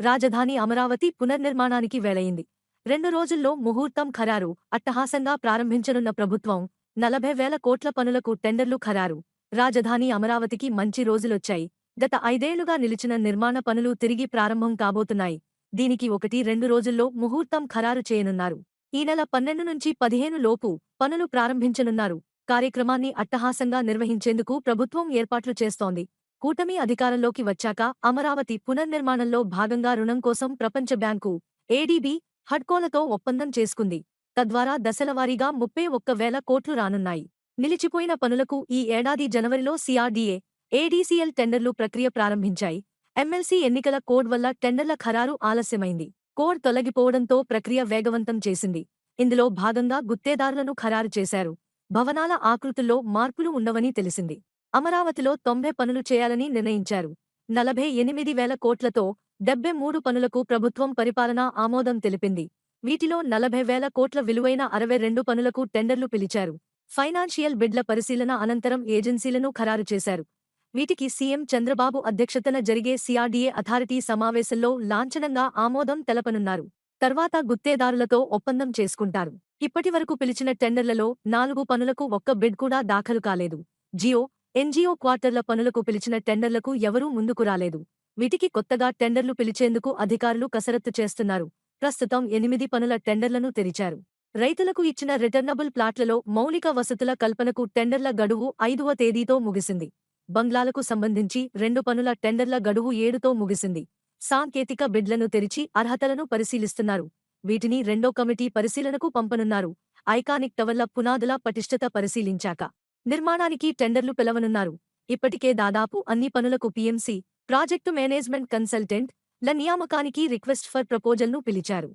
రాజధాని అమరావతి పునర్నిర్మాణానికి వేలయింది రెండు రోజుల్లో ముహూర్తం ఖరారు అట్టహాసంగా ప్రారంభించనున్న ప్రభుత్వం నలభై వేల కోట్ల పనులకు టెండర్లు ఖరారు. రాజధాని అమరావతికి మంచి రోజులొచ్చాయి. గత ఐదేళ్ళుగా నిలిచిన నిర్మాణ పనులు తిరిగి ప్రారంభం కాబోతున్నాయి. దీనికి ఒకటి రెండు రోజుల్లో ముహూర్తం ఖరారు చేయనున్నారు. ఈ నెల పన్నెండు నుంచి పదిహేను లోపు పనులు ప్రారంభించనున్నారు. కార్యక్రమాన్ని అట్టహాసంగా నిర్వహించేందుకు ప్రభుత్వం ఏర్పాట్లు చేస్తోంది. కూటమి అధికారంలోకి వచ్చాక అమరావతి పునర్నిర్మాణంలో భాగంగా రుణం కోసం ప్రపంచ బ్యాంకు ఏడీబీ హడ్కోలతో ఒప్పందం చేసుకుంది. తద్వారా దశలవారీగా ముప్పై ఒక్క వేల కోట్లు రానున్నాయి. నిలిచిపోయిన పనులకు ఈ ఏడాది జనవరిలో సిఆర్డీఏ ఏడీసీఎల్ టెండర్లు ప్రక్రియ ప్రారంభించాయి. ఎమ్మెల్సీ ఎన్నికల కోడ్ వల్ల టెండర్ల ఖరారు ఆలస్యమైంది. కోడ్ తొలగిపోవడంతో ప్రక్రియ వేగవంతం చేసింది. ఇందులో భాగంగా గుత్తేదారులను ఖరారు చేశారు. భవనాల ఆకృతుల్లో మార్పులు ఉండవని తెలిసింది. అమరావతిలో తొంభై పనులు చేయాలని నిర్ణయించారు. నలభై ఎనిమిది వేల కోట్లతో డెబ్బై మూడు పనులకు ప్రభుత్వం పరిపాలనా ఆమోదం తెలిపింది. వీటిలో నలభై వేల కోట్ల విలువైన అరవై రెండు పనులకు టెండర్లు పిలిచారు. ఫైనాన్షియల్ బిడ్ల పరిశీలన అనంతరం ఏజెన్సీలను ఖరారు చేశారు. వీటికి సీఎం చంద్రబాబు అధ్యక్షతన జరిగే సిఆర్డీఏ అథారిటీ సమావేశంలో లాంఛనంగా ఆమోదం తెలపనున్నారు. తర్వాత గుత్తేదారులతో ఒప్పందం చేసుకుంటారు. ఇప్పటివరకు పిలిచిన టెండర్లలో నాలుగు పనులకు ఒక్క బిడ్ కూడా దాఖలు కాలేదు. జియో ఎన్జీఓ క్వార్టర్ల పనులకు పిలిచిన టెండర్లకు ఎవరూ ముందుకు రాలేదు. వీటికి కొత్తగా టెండర్లు పిలిచేందుకు అధికారులు కసరత్తు చేస్తున్నారు. ప్రస్తుతం ఎనిమిది పనుల టెండర్లను తెరిచారు. రైతులకు ఇచ్చిన రిటర్నబుల్ ప్లాట్లలో మౌలిక వసతుల కల్పనకు టెండర్ల గడువు ఐదవ తేదీతో ముగిసింది. బంగ్లాలకు సంబంధించి రెండు పనుల టెండర్ల గడువు ఏడుతో ముగిసింది. సాంకేతిక బిడ్లను తెరిచి అర్హతలను పరిశీలిస్తున్నారు. వీటిని రెండో కమిటీ పరిశీలనకు పంపనున్నారు. ఐకానిక్ టవర్ల పునాదుల పటిష్టత పరిశీలించాక నిర్మాణానికి టెండర్లు పిలవనున్నారు. ఇప్పటికే దాదాపు అన్ని పనులకు పీఎంసీ ప్రాజెక్టు మేనేజ్మెంట్ కన్సల్టెంట్ ల నియామకానికి రిక్వెస్ట్ ఫర్ ప్రపోజల్ను పిలిచారు.